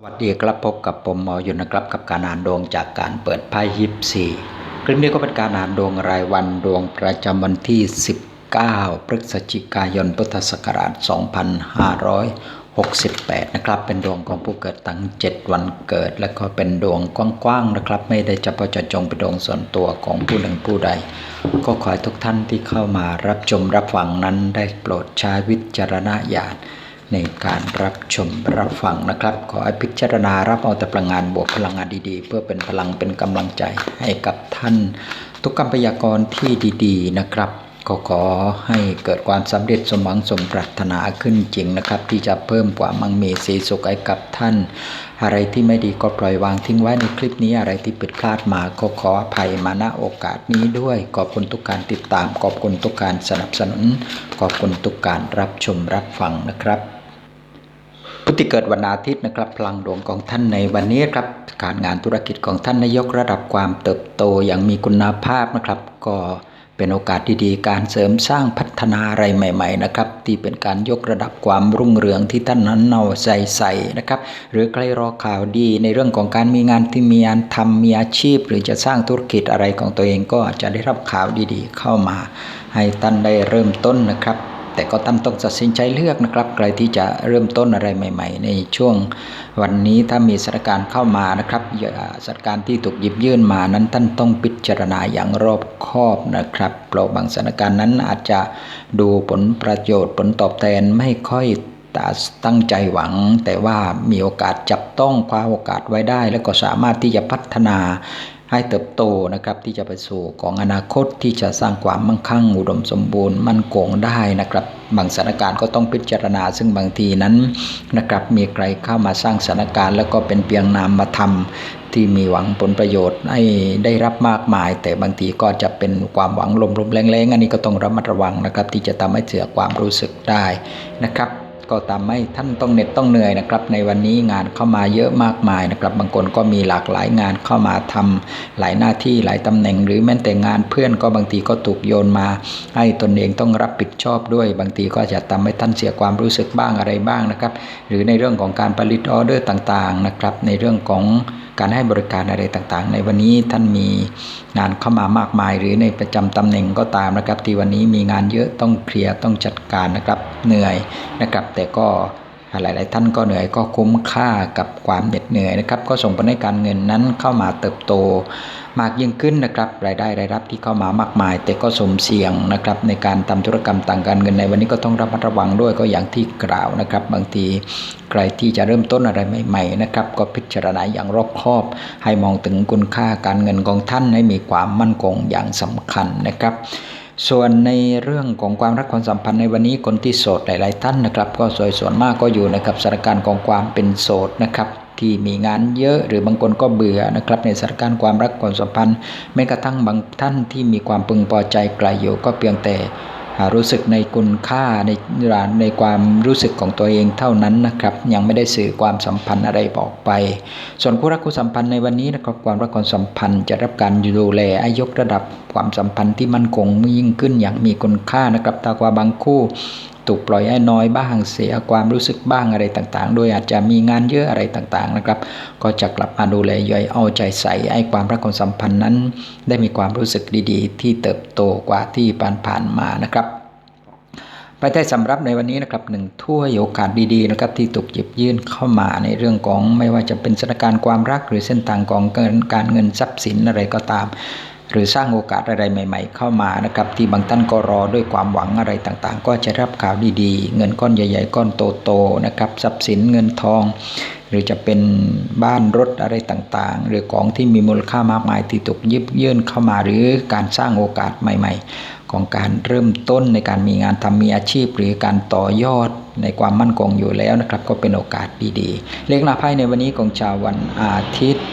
สวัสดีครับพบกับผมหมออยู่นะครับกับการอ่านดวงจากการเปิดไพ่ยิปซีคลิปนี้ก็เป็นการอ่านดวงรายวันดวงประจำวันที่ 19 พฤศจิกายนพุทธศักราช 2568 นะครับ เป็นดวงของผู้เกิดตั้ง 7 วันเกิด และก็เป็นดวงกว้างๆนะครับ ไม่ได้เฉพาะจะจงเป็นดวงส่วนตัวของผู้หนึ่งผู้ใด ก็ขอให้ทุกท่านที่เข้ามารับชมรับฟังนั้นได้โปรดใช้วิจารณญาณ ในการรับชมรับฟังนะครับ ขอให้พิจารณารับเอาแต่พลังงานบวกพลังงานดีๆ เพื่อเป็นพลังเป็นกำลังใจให้กับท่าน ทุกคำพยากรณ์ที่ดีๆนะครับก็ขอให้เกิดความสำเร็จสมหวังสมปรารถนาขึ้นจริงนะครับ ที่จะเพิ่มความมั่งมีสีสุขให้กับท่าน อะไรที่ไม่ดีก็ปล่อยวางทิ้งไว้ในคลิปนี้อะไรที่ผิดพลาดมาก็ขออภัยมาณโอกาสนี้ด้วย ขอบคุณทุกการติดตาม ขอบคุณทุกการสนับสนุน ขอบคุณทุกการรับชมรับฟังนะครับ ผู้ที่เกิดวันอาทิตย์นะครับ พลังดวงของท่านในวันนี้ครับการงานธุรกิจของท่านนายกระดับความเติบโตอย่างมีคุณภาพนะครับ ก็เป็นโอกาสดีๆ การเสริมสร้างพัฒนาอะไรใหม่ ๆ นะครับ ที่เป็นการยกระดับความรุ่งเรืองที่ท่านนั้นเอาใจใส่นะครับ หรือใครรอข่าวดีในเรื่องของการมีงานที่มีงานทำมีอาชีพ หรือจะสร้างธุรกิจอะไรของตัวเองก็จะได้รับข่าวดีๆ เข้ามา ให้ท่านได้เริ่มต้นนะครับ แต่ก็ท่านต้องตัดสินใจเลือกนะครับ ใครที่จะเริ่มต้นอะไรใหม่ ๆ ในช่วงวันนี้ถ้ามีสถานการณ์เข้ามานะครับอย่าสถานการณ์ที่ถูกหยิบยื่นมานั้นท่านต้องพิจารณาอย่างรอบคอบนะครับเพราะบางสถานการณ์นั้นอาจจะดูผลประโยชน์ผลตอบแทนไม่ค่อยตั้งใจหวัง แต่ว่ามีโอกาสจับต้องคว้าโอกาสไว้ได้ แล้วก็สามารถที่จะพัฒนา ให้เติบโตนะครับที่จะไปสู่ของอนาคตที่จะสร้างความมั่งคั่งอุดมสมบูรณ์มั่นคงได้นะครับบางสถานการณ์ก็ต้องพิจารณา ซึ่งบางทีนั้นนะครับมีใครเข้ามาสร้างสถานการณ์ แล้วก็เป็นเพียงนามธรรมที่มีหวังผลประโยชน์ให้ได้รับมากมาย แต่บางทีก็จะเป็นความหวังลมๆแรงๆอันนี้ก็ต้องระมัดระวังนะครับ ที่จะทำให้เสียความรู้สึกได้นะครับ ก็ทำให้ท่านต้องเหน็ดต้องเหนื่อยนะครับ ในวันนี้งานเข้ามาเยอะมากมายนะครับ บางคนก็มีหลากหลายงานเข้ามาทำหลายหน้าที่หลายตำแหน่ง หรือแม้แต่งานเพื่อนก็บางทีก็ถูกโยนมา ให้ตนเองต้องรับผิดชอบด้วย บางทีก็จะทำให้ท่านเสียความรู้สึกบ้างอะไรบ้างนะครับ หรือในเรื่องของการผลิตออเดอร์ต่างๆนะครับ ในเรื่องของ การให้บริการอะไรต่างๆ ในวันนี้ท่านมีงานเข้ามามากมาย หรือในประจำตำแหน่งก็ตามนะครับ ที่วันนี้มีงานเยอะต้องเคลียร์ต้องจัดการนะครับเหนื่อยนะครับ แต่ก็ หลาย ๆ ท่านก็เหนื่อยก็คุ้มค่ากับความเหน็ดเหนื่อยนะครับ ก็ส่งผลให้การเงินนั้นเข้ามาเติบโตมากยิ่งขึ้นนะครับ รายได้รายรับที่เข้ามามากมาย แต่ก็สมเสี่ยงนะครับในการทำธุรกรรมต่างการเงินในวันนี้ก็ต้องระมัดระวังด้วยก็อย่างที่กล่าวนะครับ บางทีใครที่จะเริ่มต้นอะไรใหม่ ๆ นะครับ ก็พิจารณาอย่างรอบคอบ ให้มองถึงคุณค่าการเงินของท่านให้มีความมั่นคงอย่างสำคัญนะครับ ส่วนในเรื่องของความรักความสัมพันธ์ในวันนี้คนที่โสดหลาย ๆ ท่านนะครับ ก็สวยส่วนมากก็อยู่ในกับสถานการณ์ของความเป็นโสดนะครับที่มีงานเยอะหรือบางคนก็เบื่อนะครับ ในสถานการณ์ความรักความสัมพันธ์แม้กระทั่งบางท่านที่มีความพึงพอใจไกลอยู่ก็เพียงแต่ รู้สึกในคุณค่าในในความรู้สึกของตัวเองเท่านั้นนะครับ ยังไม่ได้สื่อความสัมพันธ์อะไรบอกไป ส่วนคู่รักคู่สัมพันธ์ในวันนี้นะครับความรักความสัมพันธ์จะรับการดูแลอายกระดับความสัมพันธ์ที่มั่นคงยิ่งขึ้นอย่างมีคุณค่านะครับถ้าว่าบางคู่ ถูกปล่อยให้น้อยบ้าง เสียความรู้สึกบ้างอะไรต่างๆ โดยอาจจะมีงานเยอะอะไรต่างๆนะครับ ก็จะกลับมาดูแลย่อยเอาใจใส่ให้ความรักความสัมพันธ์นั้น ได้มีความรู้สึกดีๆ ที่เติบโตกว่าที่ผ่านๆมานะครับไปได้สำรับในวันนี้นะครับหนึ่งถ้วยโอกาสดีๆนะครับที่ถูกหยิบยื่นเข้ามาในเรื่องของไม่ว่าจะเป็นสถานการณ์ความรักหรือเส้นทางของการเงินทรัพย์สินอะไรก็ตาม หรือสร้างโอกาสอะไรใหม่ ๆ เข้ามานะครับที่บางท่านก็รอด้วยความหวังอะไรต่างๆ ก็จะรับข่าวดีๆ เงินก้อนใหญ่ ๆ ก้อนโตๆนะครับทรัพย์สินเงินทอง หรือจะเป็นบ้านรถอะไรต่างๆ หรือของที่มีมูลค่ามากมายที่ถูกยิบยื่นเข้ามาหรือการสร้างโอกาสใหม่ ๆ ของการเริ่มต้นในการมีงานทำมีอาชีพ หรือการต่อยอดในความมั่นคงอยู่แล้วนะครับ ก็เป็นโอกาสดีๆ เลขหน้าไพ่ในวันนี้ของชาววันอาทิตย์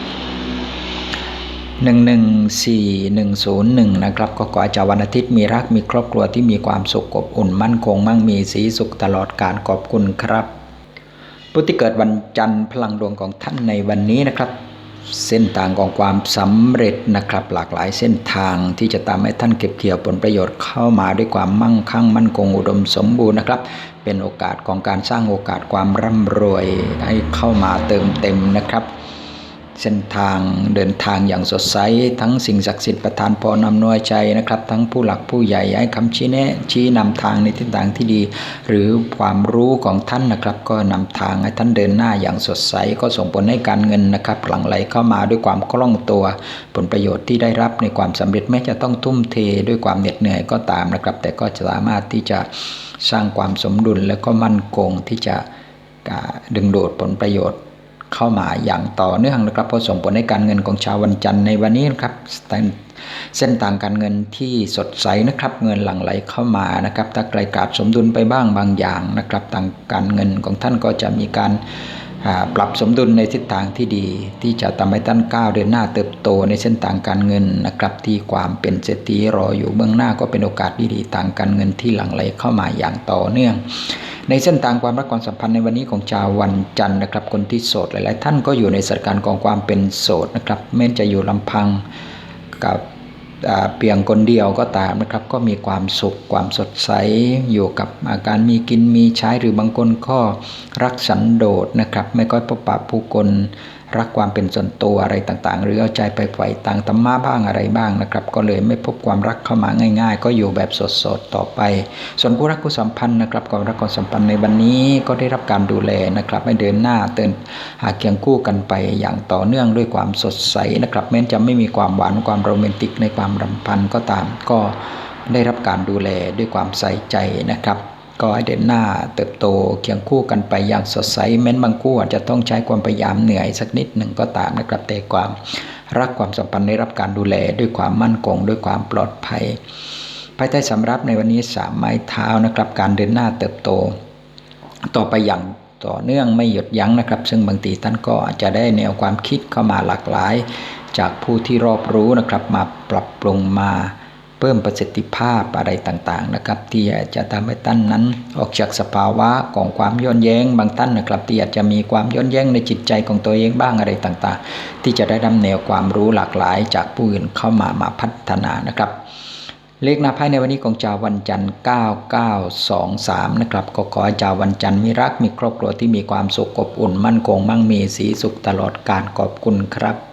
หนึ่งหนึ่งสี่หนึ่งศูนย์หนึ่งนะครับ ก็ขออาจาวันอาทิตย์มีรักมีครอบครัวที่มีความสุขอบอุ่นมั่นคงมั่งมีสีสุขตลอดการขอบคุณครับผู้ที่เกิดวันจันทร์พลังดวงของท่านในวันนี้นะครับ เส้นทางของความสำเร็จนะครับ หลากหลายเส้นทางที่จะทำให้ท่านเก็บเกี่ยวผลประโยชน์เข้ามาด้วยความมั่งคั่งมั่นคงอุดมสมบูรณ์นะครับ เป็นโอกาสของการสร้างโอกาสความร่ำรวยให้เข้ามาเติมเต็มนะครับ เส้นทางเดินทางอย่างสดใส ทั้งสิ่งศักดิ์สิทธิ์ประทานพรนำนวยใจนะครับ ทั้งผู้หลักผู้ใหญ่ให้คำชี้แนะชี้นำทางในทิศทางที่ดี หรือความรู้ของท่านนะครับ ก็นำทางให้ท่านเดินหน้าอย่างสดใส ก็ส่งผลให้การเงินนะครับ หลั่งไหลเข้ามาด้วยความคล่องตัว ผลประโยชน์ที่ได้รับในความสำเร็จแม้จะต้องทุ่มเทด้วยความเหน็ดเหนื่อยก็ตามนะครับ แต่ก็สามารถที่จะสร้างความสมดุลและก็มั่นคงที่จะดึงดูดผลประโยชน์ เข้ามาอย่างต่อเนื่องนะครับก็ส่งผลให้การเงินของชาววันจันทร์ในวันนี้นะครับเส้นทางการเงินที่สดใสนะครับ เงินหลั่งไหลเข้ามานะครับ ถ้าไกลกาดสมดุลไปบ้างบางอย่างนะครับทางการเงินของท่านก็จะมีการ ปรับสมดุลในทิศทางที่ดี ที่จะทำให้ท่านก้าวเดินหน้าเติบโตในเส้นทางการเงินนะครับที่ความเป็นเศรษฐีรออยู่เบื้องหน้าก็เป็นโอกาสดีๆทางการเงินที่หลั่งไหลเข้ามาอย่างต่อเนื่อง ในเส้นทางความรักความสัมพันธ์ในวันนี้ของชาววันจันทร์นะครับ คนที่โสดหลาย ๆ ท่านก็อยู่ในสถานการณ์ของความเป็นโสดนะครับแม้จะอยู่ลำพังกับ เพียงคนเดียวก็ตามนะครับก็มีความสุขความสดใสอยู่กับอาการมีกินมีใช้หรือบางคนก็รักสันโดษนะครับ ไม่ค่อยพบปะผู้คน รักความเป็นส่วนตัวอะไรต่างๆ หรือเอาใจไปใฝ่ต่างธรรมะบ้างอะไรบ้างนะครับ ก็เลยไม่พบความรักเข้ามาง่าย ๆ ก็อยู่แบบสดๆต่อไป ส่วนผู้รักผู้สัมพันธ์นะครับความรักความสัมพันธ์ในวันนี้ก็ได้รับการดูแลนะครับให้เดินหน้าเตือนหาเคียงคู่กันไปอย่างต่อเนื่องด้วยความสดใสนะครับแม้จะไม่มีความหวานความโรแมนติกในความรำพันก็ตามก็ได้รับการดูแลด้วยความใส่ใจนะครับ ก็ให้เดินหน้าเติบโตเคียงคู่กันไปอย่างสดใสแม้นบางคู่อาจจะต้องใช้ความพยายามเหนื่อยสักนิดหนึ่งก็ตามนะครับแต่ความรักความสัมพันธ์ได้รับการดูแลด้วยความมั่นคงด้วยความปลอดภัย ภายใต้สำรับในวันนี้สามไม้เท้านะครับ การเดินหน้าเติบโต ต่อไปอย่างต่อเนื่องไม่หยุดยั้งนะครับ ซึ่งบางทีท่านก็อาจจะได้แนวความคิดเข้ามาหลากหลาย จากผู้ที่รอบรู้นะครับมาปรับปรุงมา พิ่มประสิทธิภาพอะไรต่างๆนะครับ ที่จะทำให้ท่านนั้น ออกจากสภาวะของความย้อนแย้งบางท่านนะครับ ที่อาจจะมีความย้อนแย้งในจิตใจของตัวเองบ้างอะไรต่างๆ ที่จะได้นำแนวความรู้หลากหลายจากผู้อื่นเข้ามามาพัฒนานะครับเลขนาภายในวันนี้ของจาววันจันทร์ 9923 นะครับก็ขอให้จาวันจันทร์มีรักมีครอบครัวที่มีความสุขอบอุ่นมั่นคงมั่งมีสีสุขตลอดการขอบคุณครับ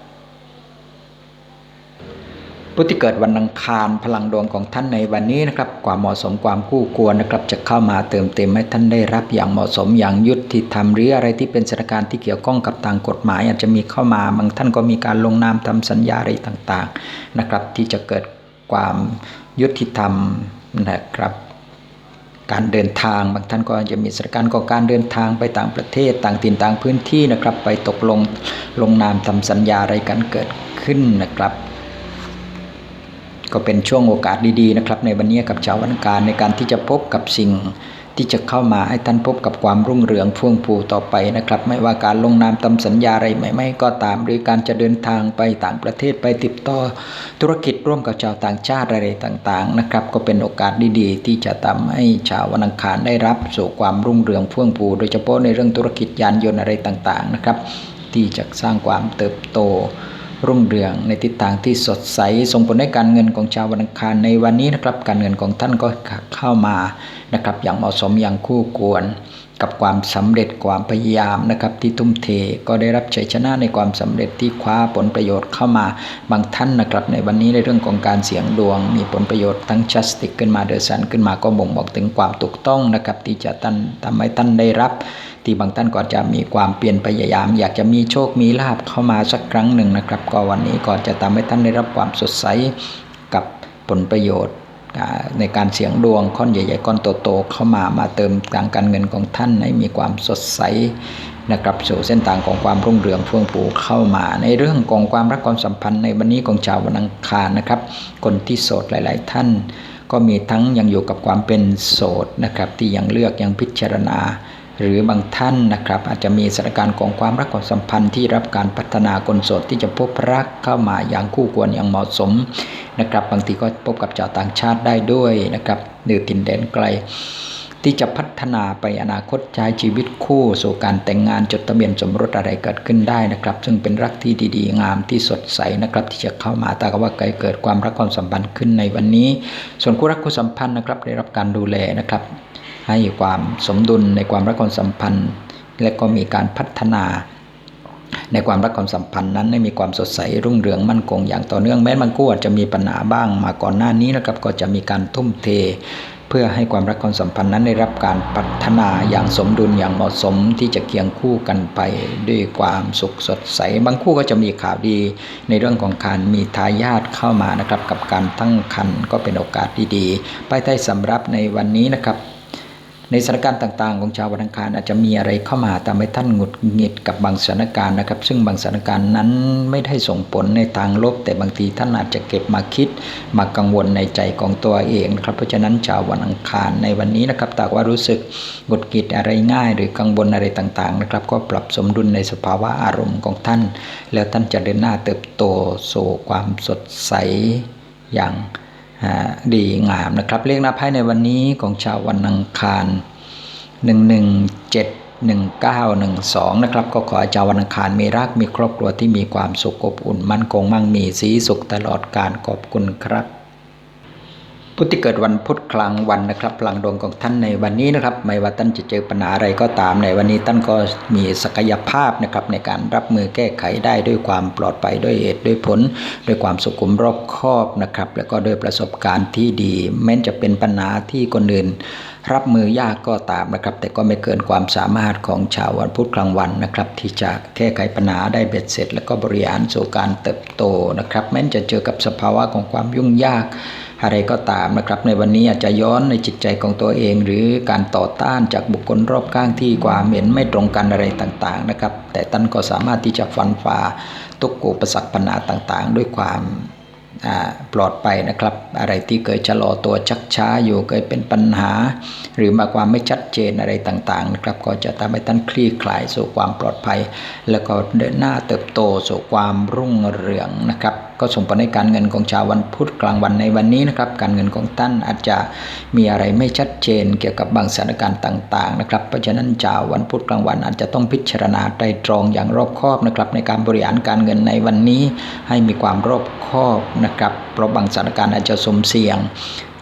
ผู้ที่เกิดวันอังคารพลังดวงของท่านในวันนี้นะครับความเหมาะสมความคู่ควรนะครับจะเข้ามาเติมเต็มให้ท่านได้รับอย่างเหมาะสมอย่างยุติธรรมหรืออะไรที่เป็นสถานการณ์ที่เกี่ยวข้องกับทางกฎหมาย อาจจะมีเข้ามาบางท่านก็มีการลงนามทำสัญญาอะไรต่างๆนะครับที่จะเกิดความยุติธรรมนะครับการเดินทางบางท่านก็จะมีสถานการณ์ของการเดินทางไปต่างประเทศต่างถิ่นต่างพื้นที่นะครับ ไปตกลงลงนามทำสัญญาอะไรกันเกิดขึ้นนะครับ ก็เป็นช่วงโอกาสดีๆนะครับ ในวันนี้กับชาววันการในการที่จะพบกับสิ่งที่จะเข้ามาให้ท่านพบกับความรุ่งเรืองพ่วงผูต่อไปนะครับ ไม่ว่าการลงนามตำสัญญาอะไรไม่ไม่ก็ตาม หรือการจะเดินทางไปต่างประเทศไปติดต่อธุรกิจร่วมกับชาวต่างชาติอะไรต่างๆนะครับ ก็เป็นโอกาสดีๆ ที่จะทำให้ชาววันอังคารได้รับสู่ความรุ่งเรืองพ่วงผูโดยเฉพาะในเรื่องธุรกิจยานยนต์อะไรต่างๆนะครับ ที่จะสร้างความเติบโต รุ่งเรืองในทิศทางที่สดใส ส่งผลให้การเงินของชาววันอังคารในวันนี้นะครับ การเงินของท่านก็เข้ามานะครับ อย่างเหมาะสมอย่างคู่ควร กับความสำเร็จความพยายามนะครับที่ทุ่มเทก็ได้รับชัยชนะในความสำเร็จที่คว้าผลประโยชน์เข้ามาบางท่านนะครับ ในวันนี้ในเรื่องของการเสี่ยงดวง มีผลประโยชน์ทั้งจัสติกขึ้นมาเดอสันขึ้นมาก็บ่งบอกถึงความถูกต้องนะครับ ที่จะท่านทำให้ท่านได้รับที่บางท่านก็จะมีความเปลี่ยนพยายาม อยากจะมีโชคมีลาบเข้ามาสักครั้งหนึ่งนะครับ ก็วันนี้ก็จะทำให้ท่านได้รับความสดใสกับผลประโยชน์ ในการเสียงดวงก้อนใหญ่ๆก้อนโตๆเข้ามามาเติมทางการเงินของท่านให้มีความสดใสนะครับสู่เส้นทางของความรุ่งเรืองเฟื่องฟูเข้ามา ในเรื่องของความรักความสัมพันธ์ในวันนี้ของชาววันอังคารนะครับ คนที่โสดหลาย ๆ ท่าน ก็มีทั้งยังอยู่กับความเป็นโสดนะครับที่ยังเลือกยังพิจารณา หรือบางท่านนะครับอาจจะมีสถานการณ์ของความรักความสัมพันธ์ที่รับการพัฒนาคนโสดที่จะพบรักเข้ามาอย่างคู่ควรอย่างเหมาะสมนะครับ บางทีก็พบกับชาวต่างชาติได้ด้วยนะครับหรือตินแดนไกล ที่จะพัฒนาไปอนาคตใช้ชีวิตคู่สู่การแต่งงานจดทะเบียนสมรสอะไรเกิดขึ้นได้นะครับ ซึ่งเป็นรักที่ดีๆ งามที่สดใสนะครับ ที่จะเข้ามาแต่ก็ว่าเกิดความรักความสัมพันธ์ขึ้นในวันนี้ ส่วนคู่รักคู่สัมพันธ์นะครับได้รับการดูแลนะครับ ให้ความสมดุลในความรักความสัมพันธ์ และก็มีการพัฒนา ในความรักความสัมพันธ์นั้นให้มีความสดใสรุ่งเรืองมั่นคงอย่างต่อเนื่องแม้บางคู่อาจจะมีปัญหาบ้างมาก่อนหน้านี้นะครับก็จะมีการทุ่มเท เพื่อให้ความรักความสัมพันธ์นั้นได้รับการพัฒนาอย่างสมดุลอย่างเหมาะสมที่จะเคียงคู่กันไปด้วยความสุขสดใส บางคู่ก็จะมีข่าวดี ในเรื่องของการมีทายาทเข้ามานะครับกับการตั้งครรภ์ก็เป็นโอกาสดีๆไปใต้สำรับในวันนี้นะครับ ในสถานการณ์ต่างๆ ของชาววันอังคารอาจจะมีอะไรเข้ามาทำให้ท่านหงุดหงิดกับบางสถานการณ์นะครับ ซึ่งบางสถานการณ์นั้นไม่ได้ส่งผลในทางลบ แต่บางทีท่านอาจจะเก็บมาคิด มากังวลในใจของตัวเองนะครับ เพราะฉะนั้นชาววันอังคารในวันนี้นะครับถ้าว่ารู้สึกหงุดหงิดอะไรง่าย หรือกังวลอะไรต่างๆนะครับ ก็ปรับสมดุลในสภาวะอารมณ์ของท่าน แล้วท่านจะเดินหน้าเติบโตสู่ความสดใสอย่าง ดีงามนะครับเลขหน้าไพ่ในวันนี้ของชาววันอังคาร 117 1912 นะครับ ก็ขอให้ชาววันอังคารมีรักมีครอบครัวที่มีความสุขอบอุ่นมั่นคงมั่งมีสีสุขตลอดการขอบคุณครับ ผู้ที่เกิดวันพุธกลางวันนะครับพลังดวงของท่านในวันนี้นะครับ ไม่ว่าท่านจะเจอปัญหาอะไรก็ตามในวันนี้ท่านก็มีศักยภาพนะครับในการรับมือแก้ไขได้ด้วยความปลอดภัยด้วยเหตุด้วยผล ด้วยความสุขุมรอบคอบนะครับ แล้วก็ด้วยประสบการณ์ที่ดี แม้จะเป็นปัญหาที่คนอื่นรับมือยากก็ตามนะครับ แต่ก็ไม่เกินความสามารถของชาววันพุธกลางวันนะครับ ที่จะแก้ไขปัญหาได้เบ็ดเสร็จ แล้วก็บริหารสู่การเติบโตนะครับ แม้จะเจอกับสภาวะของความยุ่งยาก อะไรก็ตามนะครับ ในวันนี้อาจจะย้อนในจิตใจของตัวเอง หรือการต่อต้านจากบุคคลรอบข้างที่ความเห็นไม่ตรงกันอะไรต่างๆนะครับ แต่ท่านก็สามารถที่จะฟันฝ่าทุกอุปสรรคปัญหาต่างๆ ด้วยความ ปลอดภัยนะครับ อะไรที่เคยชะลอตัวชักช้าอยู่เคยเป็นปัญหา หรือมาความไม่ชัดเจนอะไรต่างๆนะครับก็จะทำให้ท่านคลี่คลายสู่ความปลอดภัย แล้วก็เดินหน้าเติบโตสู่ความรุ่งเรืองนะครับ ก็ส่งผลให้การเงินของชาววันพุธกลางวันในวันนี้นะครับ การเงินของท่านอาจจะมีอะไรไม่ชัดเจนเกี่ยวกับบางสถานการณ์ต่างๆนะครับเพราะฉะนั้นชาววันพุธกลางวันอาจจะต้องพิจารณาไตรตรองอย่างรอบคอบนะครับในการบริหารการเงินในวันนี้ ให้มีความรอบคอบนะครับเพราะบางสถานการณ์อาจจะสมเสี่ยง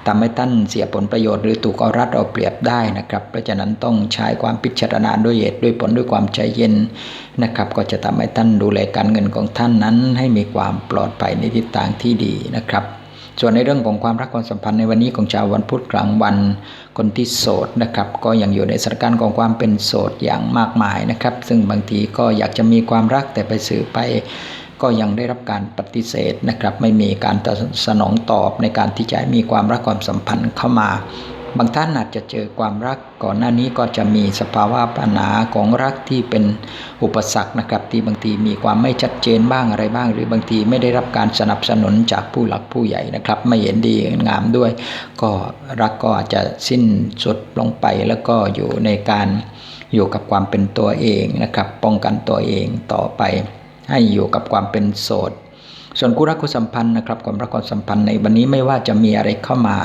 ทำให้ท่านเสียผลประโยชน์หรือถูกเอารัดเอาเปรียบได้นะครับ เพราะฉะนั้นต้องใช้ความพิจารณาด้วยเหตุด้วยผลด้วยความใจเย็นนะครับ ก็จะทำให้ท่านดูแลการเงินของท่านนั้น ให้มีความปลอดภัยในทิศทางที่ดีนะครับ ส่วนในเรื่องของความรักความสัมพันธ์ในวันนี้ของชาววันพุธกลางวันคนที่โสดนะครับ ก็ยังอยู่ในสถานการณ์ของความเป็นโสดอย่างมากมายนะครับ ซึ่งบางทีก็อยากจะมีความรักแต่ไปสื่อไป ก็ยังได้รับการปฏิเสธนะครับ ไม่มีการตอบสนองตอบในการที่จะมีความรักความสัมพันธ์เข้ามา บางท่านอาจจะเจอความรักก่อนหน้านี้ก็จะมีสภาวะปัญหาของรักที่เป็นอุปสรรคนะครับ ที่บางทีมีความไม่ชัดเจนบ้างอะไรบ้าง หรือบางทีไม่ได้รับการสนับสนุนจากผู้หลักผู้ใหญ่นะครับ ไม่เห็นดีงามด้วย ก็รักก็อาจจะสิ้นสุดลงไปแล้วก็อยู่ในการอยู่กับความเป็นตัวเองนะครับ ป้องกันตัวเองต่อไป ให้อยู่กับความเป็นโสด ส่วนคู่รักคู่สัมพันธ์นะครับความรักความสัมพันธ์ในวันนี้ไม่ว่าจะมีอะไรเข้ามา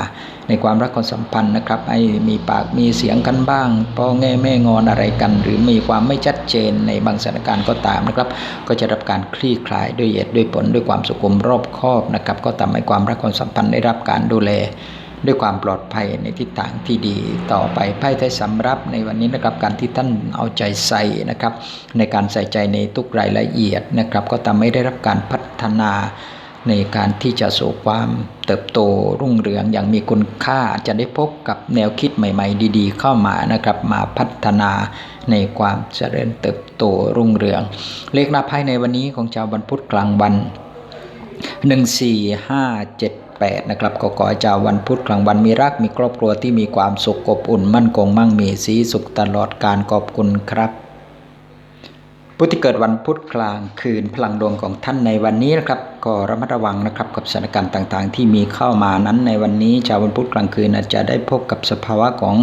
ในความรักความสัมพันธ์นะครับให้มีปากมีเสียงกันบ้างพอแง่แม่งอนอะไรกัน หรือมีความไม่ชัดเจนในบางสถานการณ์ก็ตามนะครับ ก็จะรับการคลี่คลายด้วยเหตุด้วยผลด้วยความสุขุมรอบคอบนะครับก็ทำให้ความรักความสัมพันธ์ได้รับการดูแล ด้วยความปลอดภัยในทิศทางที่ดีต่อไปไพ่ไทยสำรับในวันนี้นะครับการที่ท่านเอาใจใส่นะครับ ในการใส่ใจในทุกรายละเอียดนะครับ ก็ทำให้ได้รับการพัฒนาในการที่จะสู่ความเติบโตรุ่งเรืองอย่างมีคุณค่าจะได้พบกับแนวคิดใหม่ๆ ดีๆ เข้ามานะครับ มาพัฒนาในความเจริญเติบโตรุ่งเรือง เลขหน้าไพ่ในวันนี้ของชาวบรรพุธกลางวันห นึ่งสี่ห้าเจ็ดแปดนะครับก็ขอให้เจ้าวันพุธกลางวันมีรักมีครอบครัวที่มีความสุขอบอุ่น มั่นคงมั่งมีสีสุขตลอดการขอบคุณครับผู้ที่เกิดวันพุธกลางคืนพลังดวงของท่านในวันนี้นะครับก็ระมัดระวังนะครับกับสถานการณ์ต่างๆ ที่มีเข้ามานั้นในวันนี้ ชาววันพุธกลางคืนอาจจะได้พบกับสภาวะของ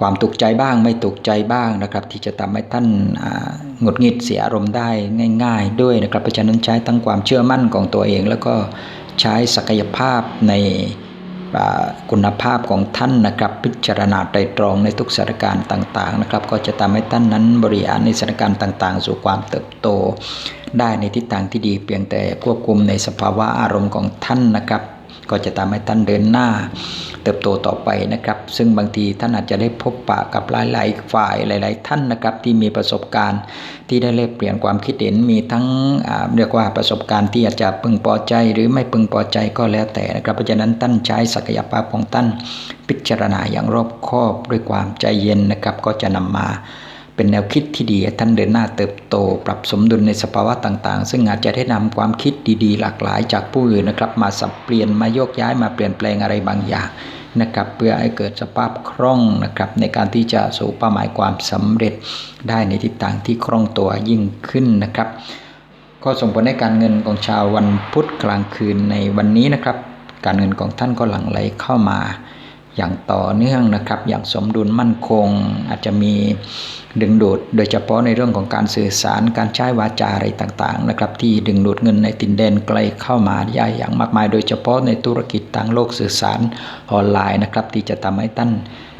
ความตกใจบ้างไม่ตกใจบ้างนะครับ ที่จะทำให้ท่านหงุดหงิดเสียอารมณ์ได้ง่าย ๆ ด้วยนะครับเพราะฉะนั้นใช้ทั้งความเชื่อมั่นของตัวเอง แล้วก็ ใช้ศักยภาพในคุณภาพของท่านนะครับ พิจารณาไตรตรองในทุกสถานการณ์ต่างๆนะครับ ก็จะทำให้ท่านนั้นบริหารในสถานการณ์ต่าง ๆ สู่ความเติบโต ได้ในทิศทางที่ดีเพียงแต่ควบคุมในสภาวะอารมณ์ของท่านนะครับ ก็จะทำให้ท่านเดินหน้า เติบโตต่อไปนะครับ ซึ่งบางทีท่านอาจจะได้พบปะกับหลายๆฝ่ายหลาย ๆ ท่านนะครับที่มีประสบการณ์ที่ได้แลกเปลี่ยนความคิดเห็นมีทั้งเรียกว่าประสบการณ์ที่อาจจะพึงพอใจหรือไม่พึงพอใจก็แล้วแต่นะครับ เพราะฉะนั้นท่านใช้ศักยภาพของท่านพิจารณาอย่างรอบคอบด้วยความใจเย็นนะครับก็จะนำมา เป็นแนวคิดที่ดีท่านเดินหน้าเติบโต ปรับสมดุลในสภาวะต่างๆ ซึ่งอาจจะได้นำความคิดดีๆ หลากหลายจากผู้อื่นนะครับ มาสับเปลี่ยนมาโยกย้ายมาเปลี่ยนแปลงอะไรบางอย่างนะครับเพื่อให้เกิดสภาพคล่องนะครับในการที่จะสู่เป้าหมายความสำเร็จได้ในทิศทางที่คล่องตัวยิ่งขึ้นนะครับ ก็ส่งผลให้การเงินของชาววันพุธกลางคืนในวันนี้นะครับ การเงินของท่านก็หลั่งไหลเข้ามา อย่างต่อเนื่องนะครับ อย่างสมดุลมั่นคง อาจจะมีดึงดูด โดยเฉพาะในเรื่องของการสื่อสารการใช้วาจาอะไรต่างๆนะครับ ที่ดึงดูดเงินในตินแดนไกลเข้ามาใหญ่อย่างมากมาย โดยเฉพาะในธุรกิจทางโลกสื่อสารออนไลน์นะครับ ที่จะทำให้ท่าน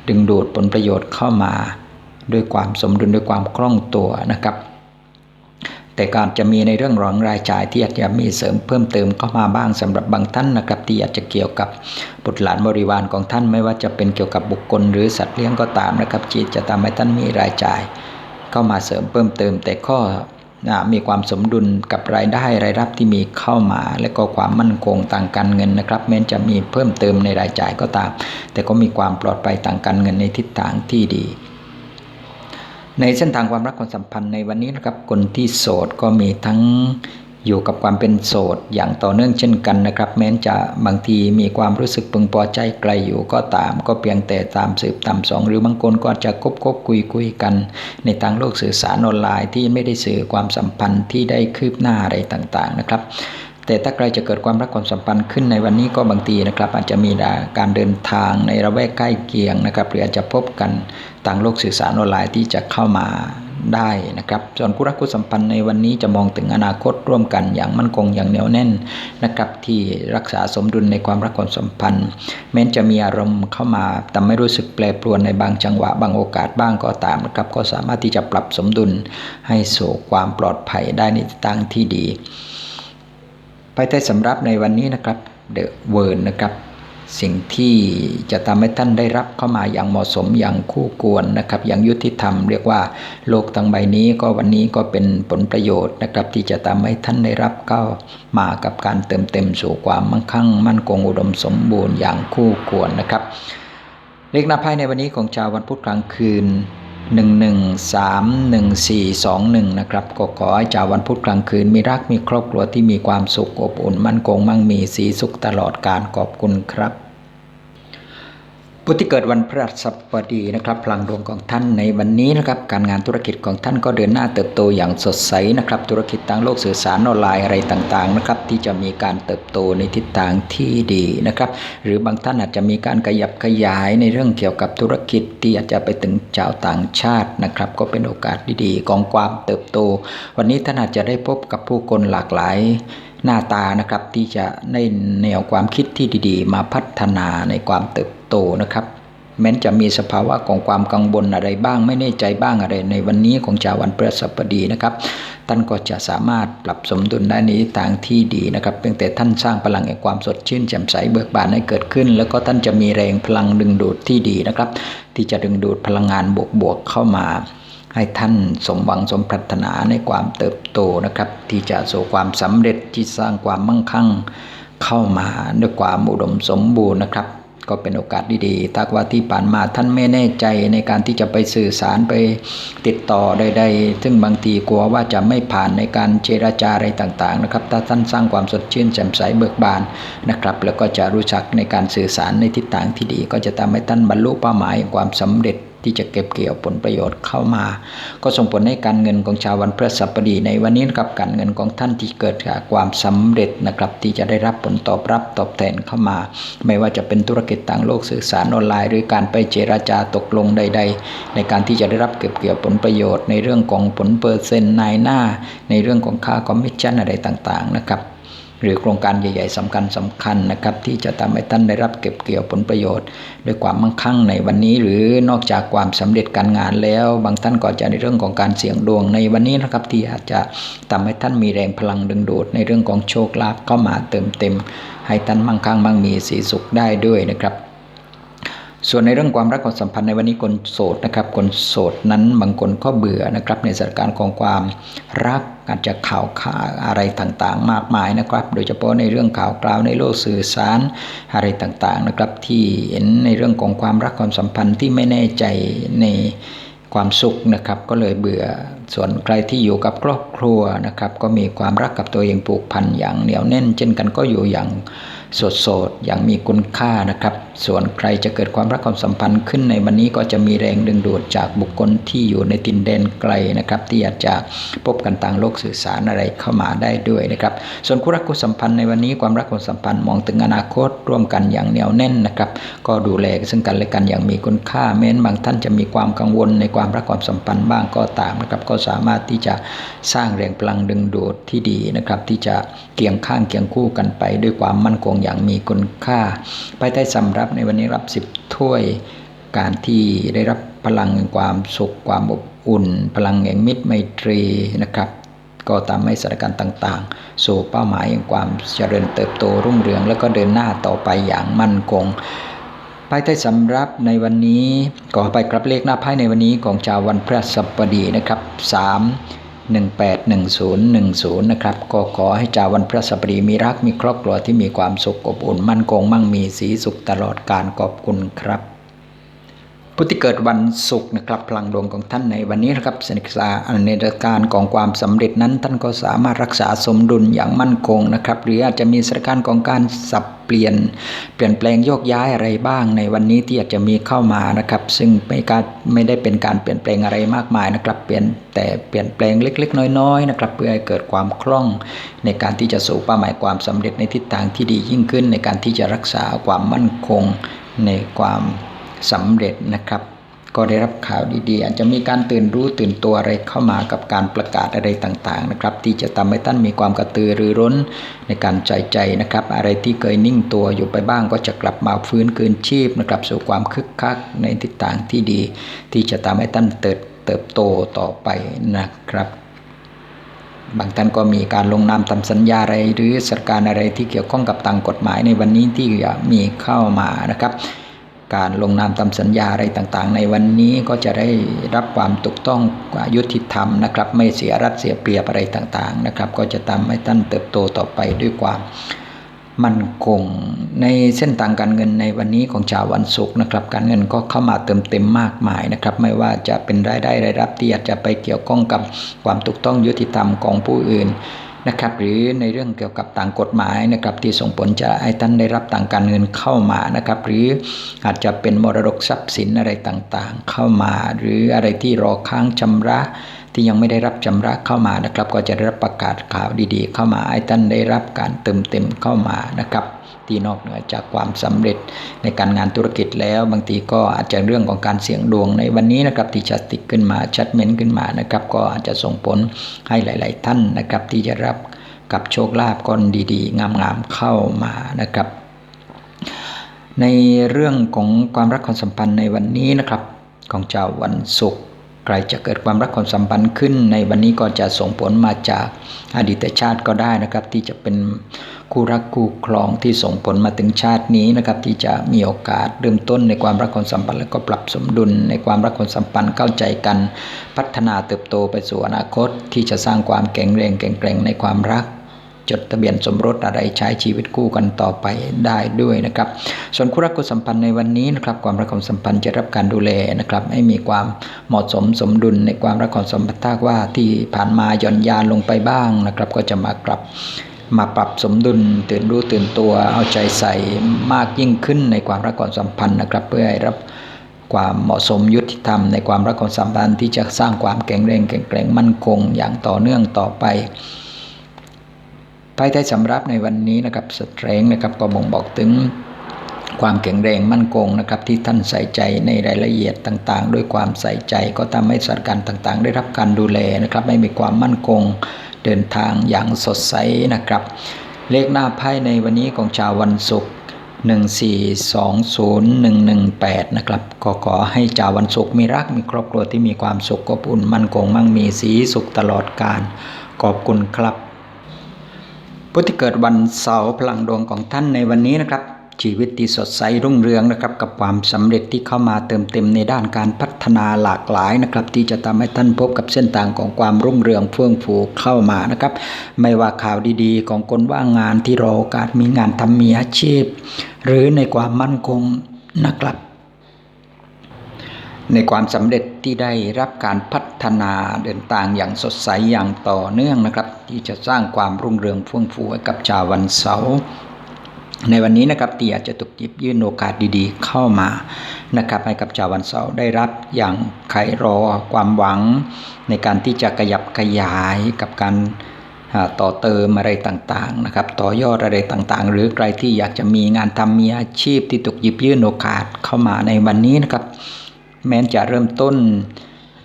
ดึงดูดผลประโยชน์เข้ามา ด้วยความสมดุลด้วยความคล่องตัวนะครับ แต่การจะมีในเรื่องรองรายจ่ายที่อาจจะมีเสริมเพิ่มเติมเข้ามาบ้างสำหรับบางท่านนะครับที่อาจจะเกี่ยวกับบุตรหลานบริวารของท่านไม่ว่าจะเป็นเกี่ยวกับบุคคล หรือสัตว์เลี้ยงก็ตามนะครับจิตจะทำให้ท่านมีรายจ่าย เข้ามาเสริมเพิ่มเติม แต่ข้อมีความสมดุลกับรายได้รายรับที่มีเข้ามา และก็ความมั่นคงต่างการเงินนะครับ แม้จะมีเพิ่มเติมในรายจ่ายก็ตาม แต่ก็มีความปลอดภัยต่างการเงินในทิศทางที่ดี ในเส้นทางความรักความสัมพันธ์ในวันนี้นะครับคนที่โสดก็มีทั้งอยู่กับความเป็นโสดอย่างต่อเนื่องเช่นกันนะครับ แม้จะบางทีมีความรู้สึกพึงพอใจไกลอยู่ก็ตาม ก็เพียงแต่ตามสืบตามสอง หรือบางคนก็จะคบคบคุยคุยกัน ในทางโลกสื่อสารออนไลน์ที่ไม่ได้สื่อความสัมพันธ์ที่ได้คืบหน้าอะไรต่างๆนะครับ แต่ถ้าใครจะเกิดความรักความสัมพันธ์ขึ้นในวันนี้ก็บางทีนะครับอาจจะมีการเดินทางในระแวกใกล้เคียงนะครับหรืออาจจะพบกันต่างโลกสื่อสารออนไลน์ที่จะเข้ามาได้นะครับ ส่วนคู่รักคู่สัมพันธ์ในวันนี้จะมองถึงอนาคตร่วมกันอย่างมั่นคงอย่างเหนียวแน่นนะครับที่รักษาสมดุลในความรักความสัมพันธ์ แม้จะมีอารมณ์เข้ามาแต่ไม่รู้สึกแปรปรวนในบางจังหวะบางโอกาสบ้างก็ตามนะครับ ก็สามารถที่จะปรับสมดุลให้สู่ความปลอดภัยได้ในทางที่ดี ไปใต้สำรับในวันนี้นะครับเดอะเวิร์นนะครับ สิ่งที่จะทำให้ท่านได้รับเข้ามาอย่างเหมาะสมอย่างคู่ควรนะครับ อย่างยุติธรรมเรียกว่าโลกทั้งใบนี้ก็วันนี้ก็เป็นผลประโยชน์นะครับ ที่จะทำให้ท่านได้รับเข้ามากับการเติมเต็มสู่ความมั่งคั่ง มั่นคงอุดมสมบูรณ์อย่างคู่ควรนะครับเลขหน้าไพ่ในวันนี้ของชาววันพุธกลางคืน 1131421นะครับ ก็ขอให้ชาววันพุธกลางคืนมีรักมีครอบครัวที่มีความสุขอบอุ่นมั่นคงมั่งมีสีสุขตลอดการขอบคุณครับ ผู้ที่เกิดวันพฤหัสบดีนะครับพลังดวงของท่านในวันนี้นะครับการงานธุรกิจของท่านก็เดินหน้าเติบโตอย่างสดใสนะครับธุรกิจทางโลกสื่อสารออนไลน์อะไรต่างๆนะครับที่จะมีการเติบโตในทิศทางที่ดีนะครับหรือบางท่านอาจจะมีการขยับขยายในเรื่องเกี่ยวกับธุรกิจที่อาจจะไปถึงชาวต่างชาตินะครับก็เป็นโอกาสดีๆของความเติบโต วันนี้ท่านอาจจะได้พบกับผู้คนหลากหลายหน้าตานะครับที่จะได้แนวความคิดที่ดี ๆ มาพัฒนาในความเติบ โตนะครับ แม้จะมีสภาวะของความกังวลอะไรบ้างไม่แน่ใจบ้างอะไร ในวันนี้ของชาววันพฤหัสบดีนะครับ ท่านก็จะสามารถปรับสมดุลได้ในทางที่ดีนะครับเพียงแต่ท่านสร้างพลังแห่งความสดชื่นแจ่มใสเบิกบานให้เกิดขึ้น แล้วก็ท่านจะมีแรงพลังดึงดูดที่ดีนะครับ ที่จะดึงดูดพลังงานบวกๆเข้ามาให้ท่านสมหวังสมปรารถนาในความเติบโตนะครับ ที่จะสู่ความสำเร็จที่สร้างความมั่งคั่งเข้ามาด้วยความอุดมสมบูรณ์นะครับ ก็เป็นโอกาสดีๆถ้าว่าที่ผ่านมาท่านไม่แน่ใจในการที่จะไปสื่อสารไปติดต่อใดๆ ซึ่งบางทีกลัวว่าจะไม่ผ่านในการเจราจาอะไรต่างๆนะครับ ถ้าท่านสร้างความสดชื่นแจ่มใสเบิกบานนะครับ แล้วก็จะรู้จักในการสื่อสารในทิศทางที่ดี ก็จะทำให้ท่านบรรลุเป้าหมายความสำเร็จ ที่จะเก็บเกี่ยวผลประโยชน์เข้ามา ก็ส่งผลให้การเงินของชาววันพฤหัสบดีในวันนี้นะครับการเงินของท่านที่เกิดจากความสำเร็จนะครับที่จะได้รับผลตอบรับตอบแทนเข้ามา ไม่ว่าจะเป็นธุรกิจต่างโลกสื่อสารออนไลน์ หรือการไปเจราจาตกลงใด ๆ ในการที่จะได้รับเก็บเกี่ยวผลประโยชน์ ในเรื่องของผลเปอร์เซ็นต์นายหน้า ในเรื่องของค่าคอมมิชชั่นอะไรต่างๆนะครับ หรือโครงการใหญ่ ๆสำคัญสำคัญนะครับ ที่จะทำให้ท่านได้รับเก็บเกี่ยวผลประโยชน์ด้วยความมั่งคั่งในวันนี้ หรือนอกจากความสำเร็จการงานแล้ว บางท่านก็จะในเรื่องของการเสี่ยงดวงในวันนี้นะครับ ที่อาจจะทำให้ท่านมีแรงพลังดึงดูดในเรื่องของโชคลาภเข้ามาเติมเต็ม ให้ท่านมั่งคั่งมั่งมีสีสุขได้ด้วยนะครับ ส่วนในเรื่องความรักความสัมพันธ์ในวันนี้คนโสดนะครับคนโสดนั้นบางคนก็เบื่อนะครับในสถานการณ์ของความรักอาจจะข่าวข่าอะไรต่างๆ มากมายนะครับ โดยเฉพาะในเรื่องข่าวกล่าวในโลกสื่อสารอะไรต่างๆนะครับ ที่เห็นในเรื่องของความรักความสัมพันธ์ที่ไม่แน่ใจในความสุขนะครับก็เลยเบื่อส่วนใครที่อยู่กับครอบครัวนะครับ ก็มีความรักกับตัวเองผูกพันอย่างเหนียวแน่น เช่นกันก็อยู่อย่าง โสดๆอย่างมีคุณค่านะครับ ส่วนใครจะเกิดความรักความสัมพันธ์ขึ้นในวันนี้ก็จะมีแรงดึงดูดจากบุคคลที่อยู่ในตินแดนไกลนะครับ ที่อาจจะพบกันต่างโลกสื่อสารอะไรเข้ามาได้ด้วยนะครับ ส่วนคู่รักคู่สัมพันธ์ในวันนี้ความรักความสัมพันธ์มองถึงอนาคตร่วมกันอย่างเหนียวแน่นนะครับ ก็ดูแลซึ่งกันและกันอย่างมีคุณค่าแม้นบางท่านจะมีความกังวลในความรักความสัมพันธ์บ้างก็ตามนะครับ ก็สามารถที่จะสร้างแรงพลังดึงดูดที่ดีนะครับ ที่จะ เคียงข้างเคียงคู่กันไป ด้วยความมั่นคงอย่างมีคุณค่าไปใต้สำรับในวันนี้รับสิบถ้วยการที่ได้รับพลังแห่งความสุขความอบอุ่น พลังแห่งมิตรไมตรีนะครับก็ทำให้สถานการณ์ต่างๆ สู่เป้าหมายแห่งความเจริญเติบโตรุ่งเรือง แล้วก็เดินหน้าต่อไปอย่างมั่นคงไพ่ใต้สำรับในวันนี้ก็ไปกลับเลขหน้าไพ่ในวันนี้ของชาววันพฤหัสบดีนะครับ 3 181010 นะครับ ก็ขอให้จาวันพระสัปดีมีรักมีครอบครัวที่มีความสุขอบอุ่นมั่นคงมั่งมีสีสุขตลอดการขอบคุณครับ ผู้ที่เกิดวันศุกร์นะครับพลังดวงของท่านในวันนี้นะครับสนิกษาในการของความสำเร็จนั้น ท่านก็สามารถรักษาสมดุลอย่างมั่นคงนะครับ หรืออาจจะมีสถานการณ์ของการสับเปลี่ยน เปลี่ยนแปลงโยกย้ายอะไรบ้างในวันนี้ที่อาจจะมีเข้ามานะครับ ซึ่งไม่การไม่ได้เป็นการเปลี่ยนแปลงอะไรมากมายนะครับ เปลี่ยนแต่เปลี่ยนแปลงเล็ก ๆ น้อยๆนะครับ เพื่อให้เกิดความคล่องในการที่จะสู่เป้าหมายความสำเร็จในทิศทางที่ดียิ่งขึ้น ในการที่จะรักษาความมั่นคงในความ สำเร็จนะครับ ก็ได้รับข่าวดีๆ อาจจะมีการตื่นรู้ตื่นตัวอะไรเข้ามากับการประกาศอะไรต่างๆนะครับ ที่จะทำให้ท่านมีความกระตือรือร้นในการใจใจนะครับ อะไรที่เคยนิ่งตัวอยู่ไปบ้างก็จะกลับมาฟื้นคืนชีพนะครับสู่ความคึกคักในทิศทางที่ดี ที่จะทำให้ท่านเติบเติบโตต่อไปนะครับบางท่านก็มีการลงนามทำสัญญาอะไรหรือสถานการอะไรที่เกี่ยวข้องกับทางกฎหมายในวันนี้ที่มีเข้ามานะครับ การลงนามทำสัญญาอะไรต่างๆ ในวันนี้ก็จะได้รับความถูกต้องยุติธรรมนะครับ ไม่เสียรัดเสียเปรียบอะไรต่างๆนะครับ ก็จะทำให้ท่านเติบโตต่อไปด้วยความมั่นคงในเส้นทางการเงินในวันนี้ของชาววันศุกร์นะครับ การเงินก็เข้ามาเติมเต็มมากมายนะครับ ไม่ว่าจะเป็นรายได้รายรับที่อาจจะไปเกี่ยวข้องกับความถูกต้องยุติธรรมของผู้อื่น นะครับหรือในเรื่องเกี่ยวกับต่างกฎหมายนะครับที่ส่งผลจะให้ท่านได้รับต่างการเงินเข้ามานะครับหรืออาจจะเป็นมรดกทรัพย์สินอะไรต่างๆ เข้ามา หรืออะไรที่รอค้างชำระที่ยังไม่ได้รับชำระเข้ามานะครับ ก็จะได้รับประกาศข่าวดีๆ เข้ามาให้ท่านได้รับการเติมเต็มเข้ามานะครับ ที่นอกเหนือจากความสำเร็จในการงานธุรกิจแล้ว บางทีก็อาจจะเรื่องของการเสี่ยงดวงในวันนี้นะครับที่จะติดขึ้นมาชัดเม้นขึ้นมานะครับ ก็อาจจะส่งผลให้หลาย ๆ ท่านนะครับ ที่จะรับกับโชคลาภก้อนดีๆ งามๆเข้ามานะครับ ในเรื่องของความรักความสัมพันธ์ในวันนี้นะครับ ของเจ้าวันศุกร์ ใครจะเกิดความรักความสัมพันธ์ขึ้น ในวันนี้ก็จะส่งผลมาจากอดีตชาติก็ได้นะครับ ที่จะเป็นคู่รักคู่ครองที่ส่งผลมาถึงชาตินี้นะครับ ที่จะมีโอกาสเริ่มต้นในความรักความสัมพันธ์แล้วก็ปรับสมดุล ในความรักความสัมพันธ์เข้าใจกัน พัฒนาเติบโตไปสู่อนาคต ที่จะสร้างความแข็งแรงแข็งแกร่งในความรัก จดทะเบียนสมรสอะไรใช้ชีวิตคู่กันต่อไปได้ด้วยนะครับ ส่วนคู่รักคู่สัมพันธ์ในวันนี้นะครับความรักความสัมพันธ์จะรับการดูแลนะครับให้มีความเหมาะสมสมดุลในความรักความสัมพันธ์ถ้าว่าที่ผ่านมาหย่อนยานลงไปบ้างนะครับ ก็จะมากลับมาปรับสมดุลตื่นรู้ตื่นตัวเอาใจใส่มากยิ่งขึ้นในความรักความสัมพันธ์นะครับ เพื่อให้รับความเหมาะสมยุติธรรมในความรักความสัมพันธ์ที่จะสร้างความแข็งแรงแข็งแกร่งมั่นคงอย่างต่อเนื่องต่อไป ภายใต้สำรับในวันนี้นะครับสเตรงนะครับก็บ่งบอกถึงความแข็งแรงมั่นคงนะครับที่ท่านใส่ใจในรายละเอียดต่างๆ ด้วยความใส่ใจก็ทำให้สถานการณ์ต่างๆ ได้รับการดูแลนะครับไม่มีความมั่นคงเดินทางอย่างสดใสนะครับ เลขหน้าไพ่ในวันนี้ของชาววันศุกร์1420118 นะครับก็ขอให้ชาววันศุกร์มีรักมีครอบครัวที่มีความสุขอบอุ่นมั่นคงมั่งมีสีสุขตลอดกาลขอบคุณครับ ผู้ที่เกิดวันเสาร์พลังดวงของท่านในวันนี้นะครับ ชีวิตที่สดใสรุ่งเรืองนะครับ กับความสำเร็จที่เข้ามาเติมเต็มในด้านการพัฒนาหลากหลายนะครับ ที่จะทำให้ท่านพบกับเส้นทางของความรุ่งเรืองเฟื่องฟูเข้ามานะครับ ไม่ว่าข่าวดีๆ ของคนว่างงานที่รอโอกาสมีงานทำมีอาชีพ หรือในความมั่นคงนะครับ ในความสำเร็จที่ได้รับการพัฒนาเดินทางอย่างสดใสอย่างต่อเนื่องนะครับ ที่จะสร้างความรุ่งเรืองเฟื่องฟูให้กับชาววันเสาร์ในวันนี้นะครับที่อาจจะถูกยิบยื่นโอกาสดีๆ เข้ามานะครับให้กับชาววันเสาร์ได้รับอย่างใครรอความหวัง ในการที่จะขยับขยายกับการต่อเติมอะไรต่างๆนะครับต่อยอดอะไรต่างๆ หรือใครที่อยากจะมีงานทำมีอาชีพที่ถูกหยิบยื่นโอกาสเข้ามาในวันนี้นะครับ แม้จะเริ่มต้น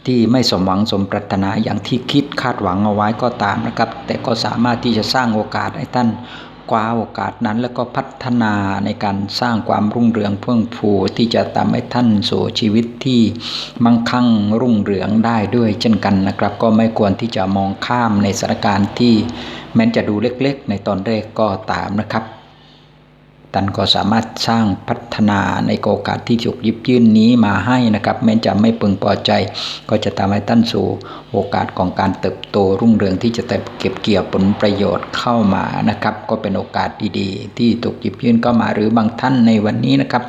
ที่ไม่สมหวังสมปรารถนาอย่างที่คิดคาดหวังเอาไว้ก็ตามนะครับ แต่ก็สามารถที่จะสร้างโอกาสให้ท่านคว้าโอกาสนั้น แล้วก็พัฒนาในการสร้างความรุ่งเรืองเพิ่งฟูที่จะทำให้ท่านสู่ชีวิตที่มั่งคั่งรุ่งเรืองได้ด้วยเช่นกันนะครับ ก็ไม่ควรที่จะมองข้ามในสถานการณ์ที่แม้จะดูเล็กๆ ในตอนแรกก็ตามนะครับ ท่านก็สามารถสร้างพัฒนาในโอกาสที่ถูกยิบยื่นนี้มาให้นะครับ แม้จะไม่พึงพอใจ ก็จะทำให้ท่านสู่โอกาสของการเติบโตรุ่งเรืองที่จะเก็บเกี่ยวผลประโยชน์เข้ามานะครับ ก็เป็นโอกาสดีๆ ที่ถูกยิบยื่นเข้ามาหรือบางท่านในวันนี้นะครับ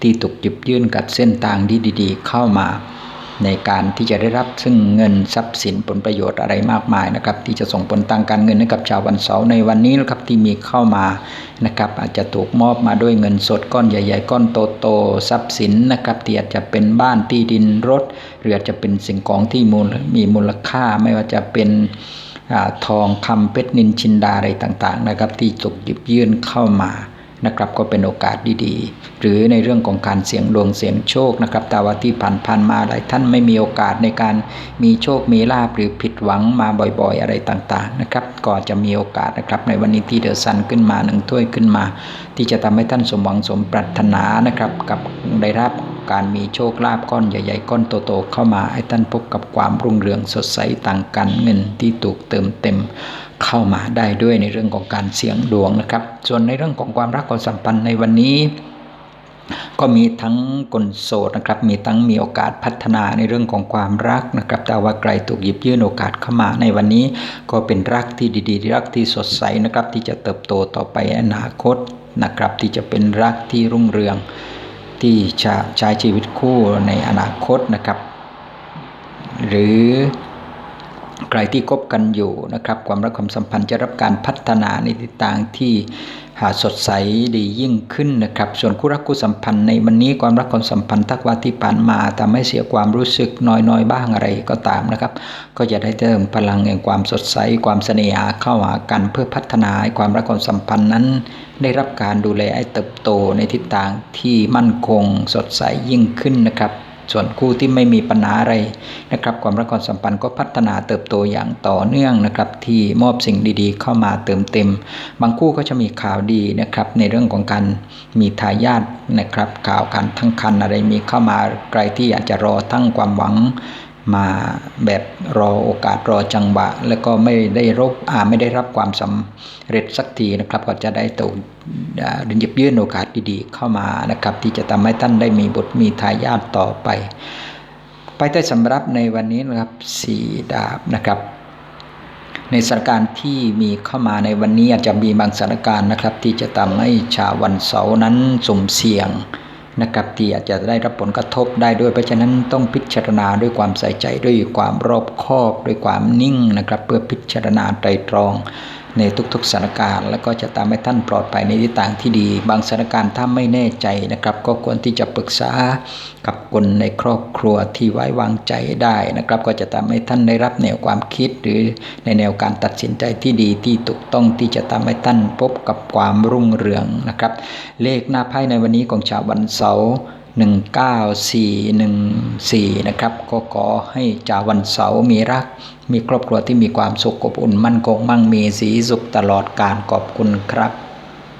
ที่ถูกยิบยื่นกับเส้นทางที่ดี ๆ เข้ามา ในการที่จะได้รับซึ่งเงินทรัพย์สินผลประโยชน์อะไรมากมายนะครับ ที่จะส่งผลทางการเงินให้กับชาววันเสาร์ในวันนี้นะครับที่มีเข้ามานะครับอาจจะถูกมอบมาด้วยเงินสดก้อนใหญ่ ๆ ก้อนโตๆทรัพย์สินนะครับที่อาจจะเป็นบ้านที่ดินรถ หรืออาจจะเป็นสิ่งของที่มูลมีมูลค่าไม่ว่าจะเป็นทองคำเพชรนินชินดาอะไรต่างๆนะครับที่ถูกหยิบยื่นเข้ามา นะครับก็เป็นโอกาสดีๆ หรือในเรื่องของการเสี่ยงดวงเสี่ยงโชคนะครับแต่ว่าที่ผ่านๆมาหลายท่านไม่มีโอกาสในการมีโชคมีลาภหรือผิดหวังมาบ่อยๆ อะไรต่างๆนะครับก็จะมีโอกาสนะครับในวันนี้ที่เดอะซันขึ้นมาหนึ่งถ้วยขึ้นมา ที่จะทำให้ท่านสมหวังสมปรารถนานะครับกับได้รับการมีโชคลาภก้อนใหญ่ๆก้อนโตๆเข้ามาให้ท่านพบกับความรุ่งเรืองสดใสต่างกันเงินที่ถูกเติมเต็ม เข้ามาได้ด้วยในเรื่องของการเสี่ยงดวงนะครับ ส่วนในเรื่องของความรักความสัมพันธ์ในวันนี้ ก็มีทั้งคนโสดนะครับ มีทั้งมีโอกาสพัฒนาในเรื่องของความรักนะครับ แต่ว่าไกลถูกหยิบยื่นโอกาสเข้ามาในวันนี้ ก็เป็นรักที่ดีๆรักที่สดใสนะครับ ที่จะเติบโตต่อไปอนาคตนะครับ ที่จะเป็นรักที่รุ่งเรือง ที่จะใช้ชีวิตคู่ในอนาคตนะครับ หรือ ใครที่คบกันอยู่นะครับ ความรักความสัมพันธ์จะรับการพัฒนาในทิศทางที่หาสดใสดียิ่งขึ้นนะครับ ส่วนคู่รักคู่สัมพันธ์ในวันนี้ความรักความสัมพันธ์ทักว่าที่ผ่านมาทำให้เสียความรู้สึกน้อยๆ บ้างอะไรก็ตามนะครับ ก็จะได้เติมพลังแห่งความสดใส ความเสน่หาเข้าหากันเพื่อพัฒนาความรักความสัมพันธ์นั้น ได้รับการดูแลให้เติบโตในทิศทางที่มั่นคงสดใสยิ่งขึ้นนะครับ ส่วนคู่ที่ไม่มีปัญหาอะไรนะครับ ความรักความสัมพันธ์ก็พัฒนาเติบโตอย่างต่อเนื่องนะครับที่มอบสิ่งดีๆ เข้ามาเติมเต็ม บางคู่ก็จะมีข่าวดีนะครับในเรื่องของการมีทายาทนะครับข่าวการทั้งคันอะไรมีเข้ามาใครที่อยากจะรอทั้งความหวัง มาแบบรอโอกาสรอจังหวะ แล้วก็ไม่ได้รบอ่าไม่ได้รับความสำเร็จสักทีนะครับ ก็จะได้ตกหยิบยื่นโอกาสดีๆเข้ามานะครับ ที่จะทำให้ท่านได้มีบทมีทายาทต่อไป ไปใต้สำรับในวันนี้นะครับสี่ดาบนะครับในสถานการณ์ที่มีเข้ามาในวันนี้อาจจะมีบางสถานการณ์นะครับ ที่จะทำให้ชาววันเสาร์นั้นสุ่มเสี่ยง นะครับที่อาจจะได้รับผลกระทบได้ด้วย เพราะฉะนั้นต้องพิจารณาด้วยความใส่ใจด้วยความรอบคอบด้วยความนิ่งนะครับ เพื่อพิจารณาไตรตรอง ในทุกๆสถานการณ์ แล้วก็จะทำให้ท่านปลอดภัยในทิศทางที่ดี บางสถานการณ์ถ้าไม่แน่ใจนะครับ ก็ควรที่จะปรึกษากับคนในครอบครัวที่ไว้วางใจได้นะครับ ก็จะทำให้ท่านได้รับแนวความคิดหรือในแนวการตัดสินใจที่ดีที่ถูกต้องที่จะทำให้ท่านพบกับความรุ่งเรืองนะครับ เลขหน้าไพ่ในวันนี้ของชาววันเสาร์19414 นะครับ ก็ขอให้จาวันเสาร์มีรัก มีครอบครัวที่มีความสุขอบอุ่นมั่นคงมั่งมีสีสุขตลอดการขอบคุณครับ